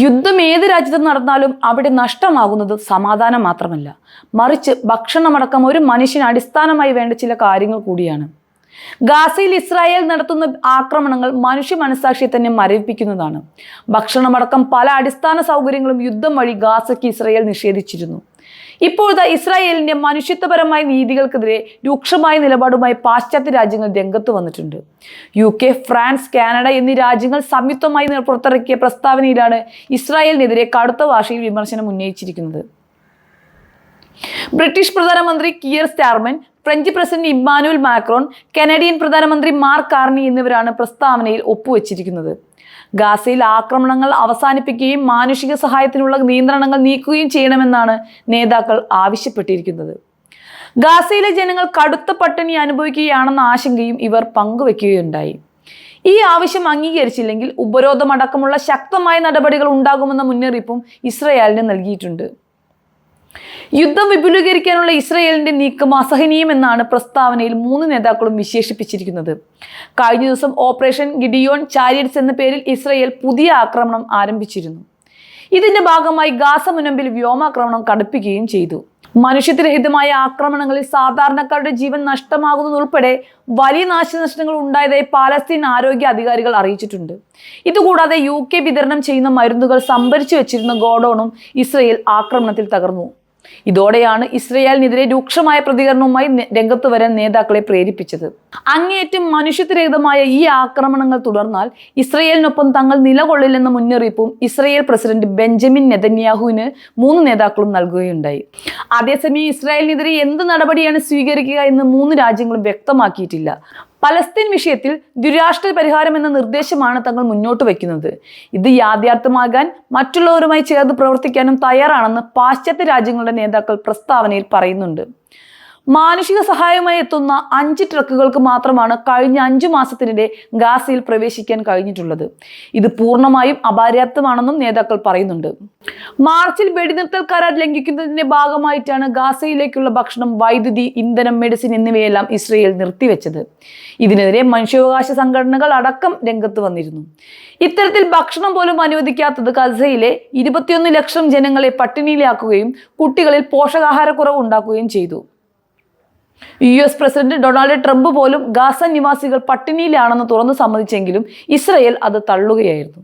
യുദ്ധം ഏത് രാജ്യത്ത് നടന്നാലും അവിടെ നഷ്ടമാകുന്നത് സമാധാനം മാത്രമല്ല. മറിച്ച് ഭക്ഷണമടക്കം ഒരു മനുഷ്യന് അടിസ്ഥാനമായി വേണ്ട ചില കാര്യങ്ങൾ കൂടിയാണ്. ഗാസയിൽ ഇസ്രായേൽ നടത്തുന്ന ആക്രമണങ്ങൾ മനുഷ്യ മനസാക്ഷിയെ തന്നെ മരവിപ്പിക്കുന്നതാണ്. ഭക്ഷണമടക്കം പല അടിസ്ഥാന സൗകര്യങ്ങളും യുദ്ധം വഴി ഗാസയ്ക്ക് ഇസ്രായേൽ നിഷേധിച്ചിരുന്നു. ഇപ്പോഴത്തെ ഇസ്രായേലിന്റെ മനുഷ്യത്വപരമായ നീതികൾക്കെതിരെ രൂക്ഷമായ നിലപാടുമായി പാശ്ചാത്യ രാജ്യങ്ങൾ രംഗത്ത് വന്നിട്ടുണ്ട്. യു കെ ഫ്രാൻസ് കാനഡ എന്നീ രാജ്യങ്ങൾ സംയുക്തമായി പുറത്തിറക്കിയ പ്രസ്താവനയിലാണ് ഇസ്രായേലിനെതിരെ കടുത്ത ഭാഷയിൽ വിമർശനം ഉന്നയിച്ചിരിക്കുന്നത്. ബ്രിട്ടീഷ് പ്രധാനമന്ത്രി Keir Starmer French president Emmanuel Macron Canadian പ്രധാനമന്ത്രി മാർക്ക് കാർണി എന്നിവരാണ് പ്രസ്താവനയിൽ ഒപ്പുവച്ചിരിക്കുന്നത്. ഗാസയിൽ ആക്രമണങ്ങൾ അവസാനിപ്പിക്കുകയും മാനുഷിക സഹായത്തിനുള്ള നിയന്ത്രണങ്ങൾ നീക്കുകയും ചെയ്യണമെന്നാണ് നേതാക്കൾ ആവശ്യപ്പെട്ടിരിക്കുന്നത്. ഗാസയിലെ ജനങ്ങൾ കടുത്ത പട്ടിണി അനുഭവിക്കുകയാണെന്ന ആശങ്കയും ഇവർ പങ്കുവെക്കുകയുണ്ടായി. ഈ ആവശ്യം അംഗീകരിച്ചില്ലെങ്കിൽ ഉപരോധമടക്കമുള്ള ശക്തമായ നടപടികൾ ഉണ്ടാകുമെന്ന മുന്നറിയിപ്പും ഇസ്രയേലിന് നൽകിയിട്ടുണ്ട്. യുദ്ധം വിപുലീകരിക്കാനുള്ള ഇസ്രയേലിന്റെ നീക്കം അസഹനീയമെന്നാണ് പ്രസ്താവനയിൽ മൂന്ന് നേതാക്കളും വിശേഷിപ്പിച്ചിരിക്കുന്നത്. കഴിഞ്ഞ ദിവസം ഓപ്പറേഷൻ ഗിഡിയോൺ ചാരിയറ്റ്സ് എന്ന പേരിൽ ഇസ്രയേൽ പുതിയ ആക്രമണം ആരംഭിച്ചിരുന്നു. ഇതിന്റെ ഭാഗമായി ഗാസ മുനമ്പിൽ വ്യോമാക്രമണം കടുപ്പിക്കുകയും ചെയ്തു. മനുഷ്യരഹിതമായ ആക്രമണങ്ങളിൽ സാധാരണക്കാരുടെ ജീവൻ നഷ്ടമാകുന്നതുൾപ്പെടെ വലിയ നാശനഷ്ടങ്ങൾ ഉണ്ടായതായി പാലസ്തീൻ ആരോഗ്യ അധികാരികൾ അറിയിച്ചിട്ടുണ്ട്. ഇതുകൂടാതെ യു കെ വിതരണം ചെയ്യുന്ന മരുന്നുകൾ സംഭരിച്ചു വെച്ചിരുന്ന ഗോഡൌണും ഇസ്രയേൽ ആക്രമണത്തിൽ തകർന്നു. ഇതോടെയാണ് ഇസ്രയേലിനെതിരെ രൂക്ഷമായ പ്രതികരണവുമായി രംഗത്ത് വരാൻ നേതാക്കളെ പ്രേരിപ്പിച്ചത്. അങ്ങേയറ്റം മനുഷ്യത്വരഹിതമായ ഈ ആക്രമണങ്ങൾ തുടർന്നാൽ ഇസ്രയേലിനൊപ്പം തങ്ങൾ നിലകൊള്ളില്ലെന്ന മുന്നറിയിപ്പും ഇസ്രയേൽ പ്രസിഡന്റ് ബെഞ്ചമിൻ നെതന്യാഹുവിന് മൂന്ന് നേതാക്കളും നൽകുകയുണ്ടായി. അതേസമയം ഇസ്രായേലിനെതിരെ എന്ത് നടപടിയാണ് സ്വീകരിക്കുക എന്ന് മൂന്ന് രാജ്യങ്ങളും വ്യക്തമാക്കിയിട്ടില്ല. പലസ്തീൻ വിഷയത്തിൽ ദുരാഷ്ട്ര പരിഹാരം എന്ന നിർദ്ദേശമാണ് തങ്ങൾ മുന്നോട്ട് വയ്ക്കുന്നത്. ഇത് യാഥാർത്ഥ്യമാകാൻ മറ്റുള്ളവരുമായി ചേർന്ന് പ്രവർത്തിക്കാനും തയ്യാറാണെന്ന് പാശ്ചാത്യ രാജ്യങ്ങളുടെ നേതാക്കൾ പ്രസ്താവനയിൽ പറയുന്നുണ്ട്. മാനുഷിക സഹായമായി എത്തുന്ന അഞ്ച് ട്രക്കുകൾക്ക് മാത്രമാണ് കഴിഞ്ഞ അഞ്ചു മാസത്തിനിടെ ഗാസയിൽ പ്രവേശിക്കാൻ കഴിഞ്ഞിട്ടുള്ളത്. ഇത് പൂർണമായും അപര്യാപ്തമാണെന്നും നേതാക്കൾ പറയുന്നുണ്ട്. മാർച്ചിൽ വെടിനിർത്തൽ കരാർ ലംഘിക്കുന്നതിന്റെ ഭാഗമായിട്ടാണ് ഗാസയിലേക്കുള്ള ഭക്ഷണം വൈദ്യുതി ഇന്ധനം മെഡിസിൻ എന്നിവയെല്ലാം ഇസ്രയേൽ നിർത്തിവെച്ചത്. ഇതിനെതിരെ മനുഷ്യാവകാശ സംഘടനകൾ അടക്കം രംഗത്ത് വന്നിരുന്നു. ഇത്തരത്തിൽ ഭക്ഷണം പോലും അനുവദിക്കാത്തത് ഗസയിലെ ഇരുപത്തിയൊന്ന് ലക്ഷം ജനങ്ങളെ പട്ടിണിയിലാക്കുകയും കുട്ടികളിൽ പോഷകാഹാരക്കുറവ് ഉണ്ടാക്കുകയും ചെയ്തു. U S president Donald Trump പോലും ഗാസ നിവാസികൾ പട്ടിണിയിലാണെന്ന് തുറന്നു സമ്മതിച്ചെങ്കിലും ഇസ്രയേൽ അത് തള്ളുകയായിരുന്നു.